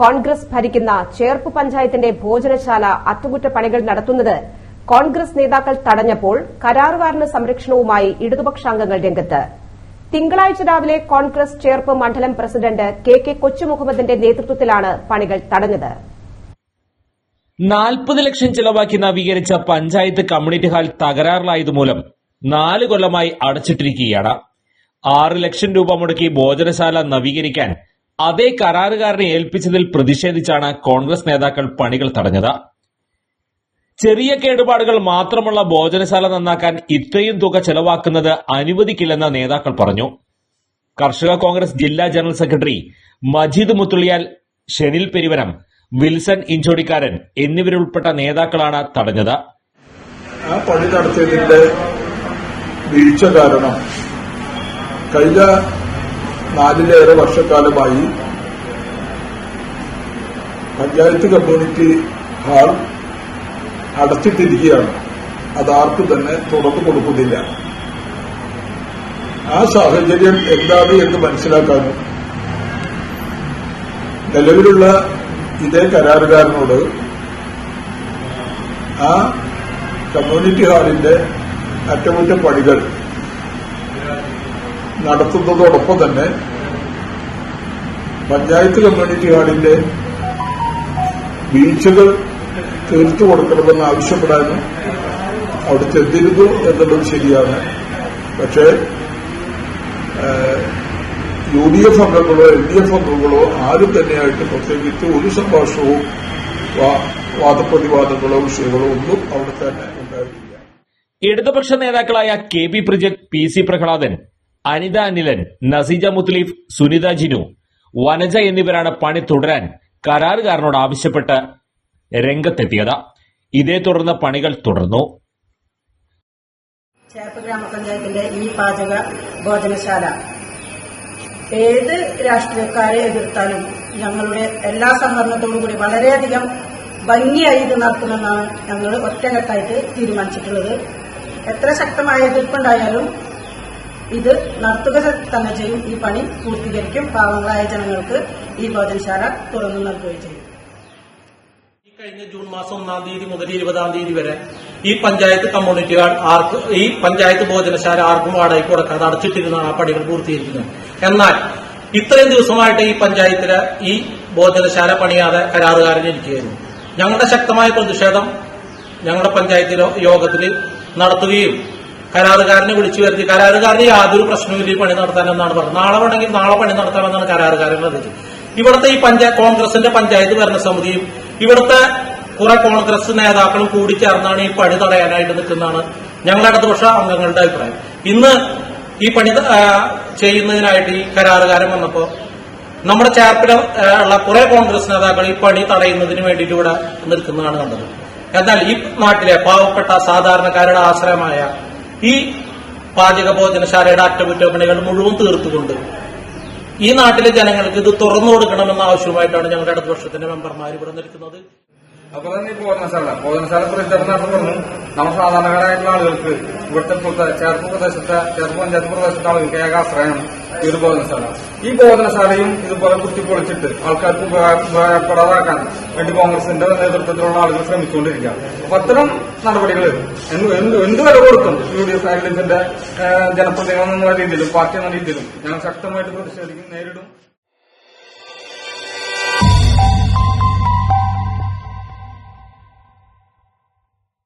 കോൺഗ്രസ് ഭരിക്കുന്ന ചേർപ്പ് പഞ്ചായത്തിന്റെ ഭോജനശാല അറ്റകുറ്റപ്പണികൾ നടത്തുന്നത് കോൺഗ്രസ് നേതാക്കൾ തടഞ്ഞപ്പോൾ കരാറുകാരന് സംരക്ഷണവുമായി ഇടതുപക്ഷാംഗങ്ങൾ രംഗത്ത്. തിങ്കളാഴ്ച രാവിലെ കോൺഗ്രസ് ചേർപ്പ് മണ്ഡലം പ്രസിഡന്റ് കെ കെ കൊച്ചുമുഹമ്മദിന്റെ നേതൃത്വത്തിലാണ് പണികൾ തടഞ്ഞത്. നാൽപ്പത് ലക്ഷം ചെലവാക്കി നവീകരിച്ച പഞ്ചായത്ത് കമ്മ്യൂണിറ്റി ഹാൾ തകരാറിലായതുമൂലം നാല് കൊല്ലമായി അടച്ചിട്ടിരിക്കുകയാണ്. ആറ് ലക്ഷം രൂപ മുടക്കി ഭോജനശാല നവീകരിക്കാൻ അതേ കരാറുകാരനെ ഏൽപ്പിച്ചതിൽ പ്രതിഷേധിച്ചാണ് കോൺഗ്രസ് നേതാക്കൾ പണികൾ തടഞ്ഞത്. ചെറിയ കേടുപാടുകൾ മാത്രമുള്ള ഭോജനശാല നന്നാക്കാൻ ഇത്രയും തുക ചെലവാക്കുന്നത് അനുവദിക്കില്ലെന്ന് നേതാക്കൾ പറഞ്ഞു. കർഷക കോൺഗ്രസ് ജില്ലാ general secretary Majeed Muthulliyal Shenil Peruvanam Wilson Inchodikkaran എന്നിവരുൾപ്പെട്ട നേതാക്കളാണ് തടഞ്ഞത്. ആ പണി നടത്തിയതിന്റെ വീഴ്ച കാരണം കഴിഞ്ഞ നാലിലേറെ വർഷക്കാലമായി പഞ്ചായത്ത് കമ്മ്യൂണിറ്റി ഹാൾ അടച്ചിട്ടിരിക്കുകയാണ്. അതാർക്കും തന്നെ തുറന്നു കൊടുക്കുന്നില്ല. ആ സാഹചര്യം എന്താണ് എന്ന് മനസ്സിലാക്കാനും നിലവിലുള്ള ഇതേ കരാറുകാരനോട് ആ കമ്മ്യൂണിറ്റി ഹാളിന്റെ അറ്റകുറ്റപ്പണികൾ നടത്തുന്നതോടൊപ്പം തന്നെ പഞ്ചായത്ത് കമ്മ്യൂണിറ്റി ഹാളിന്റെ വീഴ്ചകൾ തീർത്തു കൊടുക്കണമെന്ന് ആവശ്യപ്പെടാനും അവിടെ ചെന്നിരുന്നു എന്നുള്ളത് ശരിയാണ്. പക്ഷേ യു ഡി എഫ് അംഗങ്ങളോ എൽ ഡി എഫ് അംഗങ്ങളോ ആരും തന്നെയായിട്ട് പ്രത്യേകിച്ച് ഒരു സംഭാഷണവും വാദപ്രതിവാദങ്ങളോ വിഷയങ്ങളോ ഒന്നും അവിടെ തന്നെ ഉണ്ടായിട്ടില്ല. ഇടതുപക്ഷ നേതാക്കളായ K P Prajak P C Prahladan Anitha Anilan Naseeja മുത്ലീഫ് Sunitha Jinu Vanaja എന്നിവരാണ് പണി തുടരാൻ കരാറുകാരനോട് ആവശ്യപ്പെട്ട് രംഗത്തെത്തിയത്. ഇതേ തുടർന്ന് പണികൾ തുടർന്നു. ചേർപ്പ് ഗ്രാമപഞ്ചായത്തിന്റെ ഈ പാചക ഭോജനശാല. ഏത് രാഷ്ട്രീയക്കാരെ എതിർത്താലും ഞങ്ങളുടെ എല്ലാ സംവരണത്തോടും കൂടി വളരെയധികം ഭംഗിയായി ഇത് നടത്തുമെന്നാണ് ഞങ്ങൾ ഒറ്റകെട്ടായിട്ട് തീരുമാനിച്ചിട്ടുള്ളത്. എത്ര ശക്തമായ എതിർപ്പുണ്ടായാലും ഇത് തന്നെ ചെയ്യും. ഈ പണി പൂർത്തീകരിക്കും. പാവങ്ങളായ ജനങ്ങൾക്ക് ഈ ഭോജനശാല തുറന്നു നൽകുകയും ചെയ്യും. ഈ കഴിഞ്ഞ ജൂൺ മാസം ഒന്നാം തീയതി മുതൽ ഇരുപതാം തീയതി വരെ ഈ പഞ്ചായത്ത് കമ്മ്യൂണിറ്റി ആർക്ക് ഈ പഞ്ചായത്ത് ഭോജനശാല ആർക്കും വാടകയ്ക്ക് കൊടുക്കാതെ അടച്ചിട്ടിരുന്ന ആ പണികൾ പൂർത്തീകരിക്കുന്നത്. എന്നാൽ ഇത്രയും ദിവസമായിട്ട് ഈ പഞ്ചായത്തിലെ ഈ ഭോജനശാല പണിയാതെ കരാറുകാരൻ ഇരിക്കുകയായിരുന്നു. ഞങ്ങളുടെ ശക്തമായ പ്രതിഷേധം ഞങ്ങളുടെ പഞ്ചായത്ത് യോഗത്തിൽ നടത്തുകയും കരാറുകാരനെ വിളിച്ചു വരുത്തി. കരാറുകാരന് യാതൊരു പ്രശ്നവും ഈ പണി നടത്താനെന്നാണ് പറഞ്ഞത്. നാളെ വേണമെങ്കിൽ നാളെ പണി നടത്താമെന്നാണ് കരാറുകാരൻ പറഞ്ഞത് ഇവിടുത്തെ ഈ പഞ്ചായത്ത് കോൺഗ്രസിന്റെ പഞ്ചായത്ത് ഭരണ ഭരണസമിതിയും ഇവിടുത്തെ കുറെ കോൺഗ്രസ് നേതാക്കളും കൂടി ചേർന്നാണ് ഈ പണി തടയാനായിട്ട് നിൽക്കുന്നതാണ് ഞങ്ങളുടെ ഇടതുപക്ഷ അംഗങ്ങളുടെ അഭിപ്രായം. ഇന്ന് ഈ പണി ചെയ്യുന്നതിനായിട്ട് ഈ കരാറുകാരൻ വന്നപ്പോ നമ്മുടെ ചേർപ്പിലെ ഉള്ള കുറെ കോൺഗ്രസ് നേതാക്കൾ ഈ പണി തടയുന്നതിന് വേണ്ടിയിട്ട് ഇവിടെ നിൽക്കുന്നതാണ് കണ്ടത്. എന്നാൽ ഈ നാട്ടിലെ പാവപ്പെട്ട സാധാരണക്കാരുടെ ആശ്രയമായ ഈ പാചക ഭോജനശാലയുടെ അറ്റകുറ്റപ്പണികൾ മുഴുവൻ തീർത്തുകൊണ്ട് ഈ നാട്ടിലെ ജനങ്ങൾക്ക് ഇത് തുറന്നു കൊടുക്കണമെന്ന ആവശ്യവുമായിട്ടാണ് ഞങ്ങളുടെ ഇടതുപക്ഷത്തിന്റെ മെമ്പർമാർ ഇവിടെ നിൽക്കുന്നത്. അപ്പൊ തന്നെ ഈ ഭോജനശാല. ഭോജനശാല നടന്നു നമ്മുടെ സാധാരണക്കാരായിട്ടുള്ള ആളുകൾക്ക് ഇവിടുത്തെ പുറത്തെ ചേർപ്പ് പ്രദേശത്തെ ചേർപ്പ് പഞ്ചായത്ത് പ്രദേശത്തെ ആളുകൾക്ക് ഏകാശ്രയം ഇത് ഭോജനശാല ഈ ബോധനശാലയും ഇതുപോലെ കുത്തിപ്പൊളിച്ചിട്ട് ആൾക്കാർക്ക് ഉപയോഗപ്പെടാതാക്കാൻ വേണ്ടി കോൺഗ്രസിന്റെ നേതൃത്വത്തിലുള്ള ആളുകൾ ശ്രമിച്ചുകൊണ്ടിരിക്കുക. അപ്പൊ അത്തരം നടപടികൾ എന്ത് വില കൊടുക്കും? യു ഡി എഫ് എൽ ജനപ്രതിനിധികൾ എന്നുള്ള രീതിയിലും പാർട്ടി എന്ന രീതിയിലും? ഞങ്ങൾ ശക്തമായിട്ട് പ്രതിഷേധിക്കും നേരിടും.